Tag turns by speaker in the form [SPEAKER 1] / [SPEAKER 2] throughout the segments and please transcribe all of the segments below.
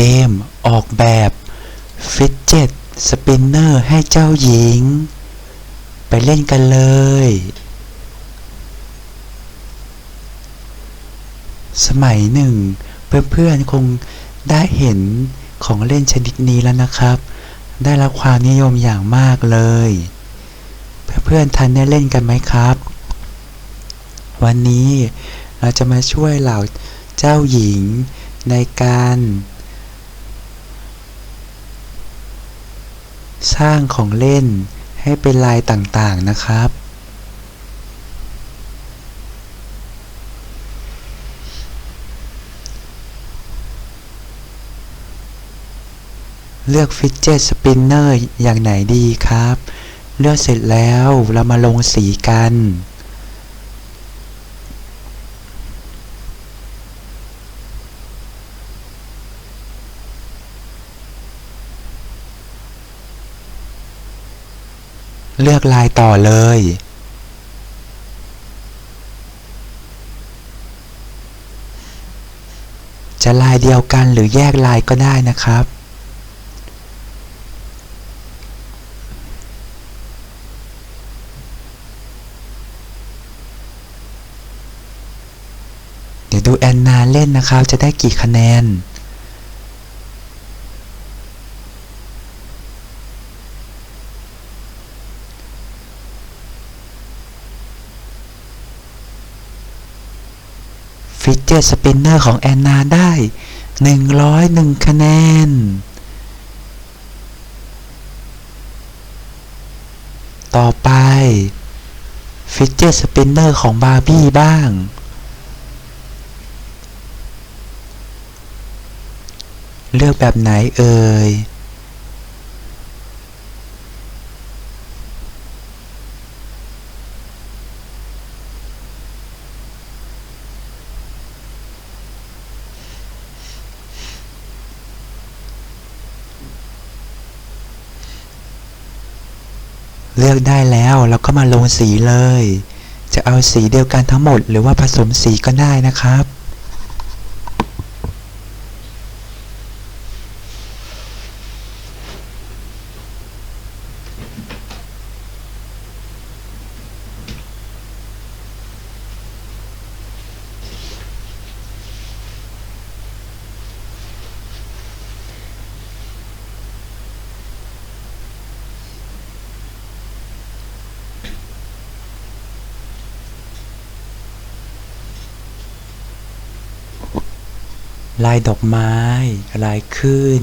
[SPEAKER 1] เกม ออกแบบฟิตเจ็ตสปินเนอร์ให้เจ้าหญิง ไปเล่นกันเลย สมัยหนึ่ง เพื่อนๆคงได้เห็นของเล่นชนิดนี้แล้วนะครับ ได้รับความนิยมอย่างมากเลย เพื่อนๆทันได้เล่นกันไหมครับ วันนี้เราจะมาช่วยเหล่าเจ้าหญิงในการ สร้างของเล่นให้เป็นลายต่างๆนะครับ เลือกฟิ d เจอร์สปินเนอร์อย่างไหนดีครับ เลือกเสร็จแล้วเรามาลงสีกัน เลือกลายต่อเลย จะลายเดียวกันหรือแยกลายก็ได้นะครับ เดี๋ยวดูแอนนาเล่นนะครับ จะได้กี่คะแนน ฟิตเจอร์สปินเนอร์ของแอนนาได้ 101 คะแนน ต่อไปฟิตเจอร์สปินเนอร์ของบาร์บี้บ้าง เลือกแบบไหนเอ่ย เลือกได้แล้วเราก็มาลงสีเลย จะเอาสีเดียวกันทั้งหมด หรือว่าผสมสีก็ได้นะครับ ลายดอกไม้ ลายคลื่น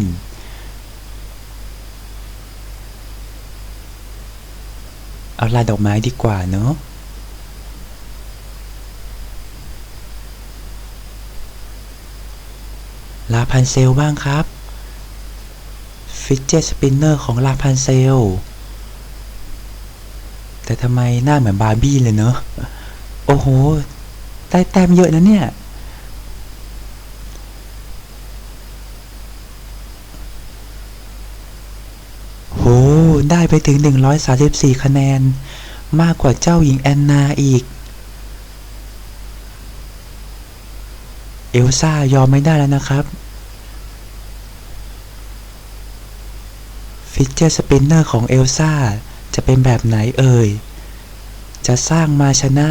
[SPEAKER 1] เอาลายดอกไม้ดีกว่าเนอะลาพันเซลบ้างครับฟิตเจสปินเนอร์ของลาพันเซล แต่ทำไมหน้าเหมือนบาร์บี้เลยเนอะ โอ้โห ได้แต้มเยอะนะเนี่ย โห ได้ไปถึง 134 คะแนน มากกว่าเจ้าหญิงแอนนาอีก เอลซ่ายอมไม่ได้แล้วนะครับฟิตเจอร์สปินเนอร์ของเอลซ่าจะเป็นแบบไหนเอ่ย จะสร้างมาชนะ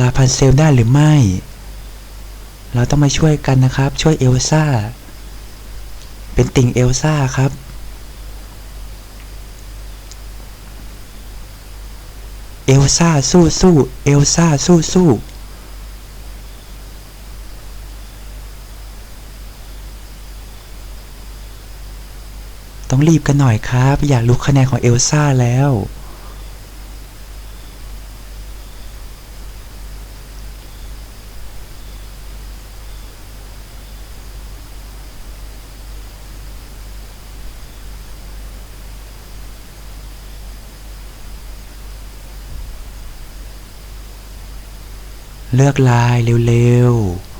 [SPEAKER 1] ลาพันเซลได้หรือไม่ เราต้องมาช่วยกันนะครับ ช่วยเอลซ่า เป็นติ่งเอลซ่าครับ เอลซ่าสู้สู้เอลซ่าสู้สู้ต้องรีบกันหน่อยครับ อยากรู้คะแนนของเอลซ่าแล้ว เลือกลายเร็วๆ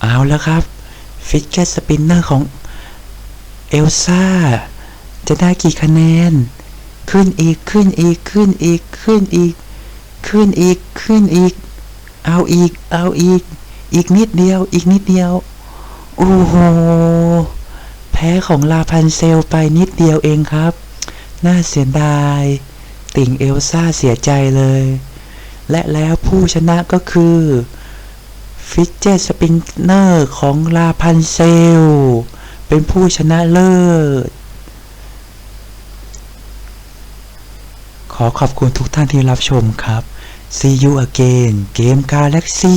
[SPEAKER 1] เอาแล้วครับ ฟิกเกอร์สปินเนอร์ของเอลซ่าจะได้กี่คะแนน ขึ้นอีก ขึ้นอีก ขึ้นอีก ขึ้นอีก ขึ้นอีก ขึ้นอีก เอาอีก เอาอีก อีกนิดเดียว อีกนิดเดียว โอ้โห แพ้ของลาพันเซลไปนิดเดียวเองครับ น่าเสียดาย ติ่งเอลซ่าเสียใจเลย และแล้วผู้ชนะก็คือฟิกเจตสปินเนอร์ของลาพันเซล เป็นผู้ชนะเลิศ ขอขอบคุณทุกท่านที่รับชมครับ See you again เกม Galaxy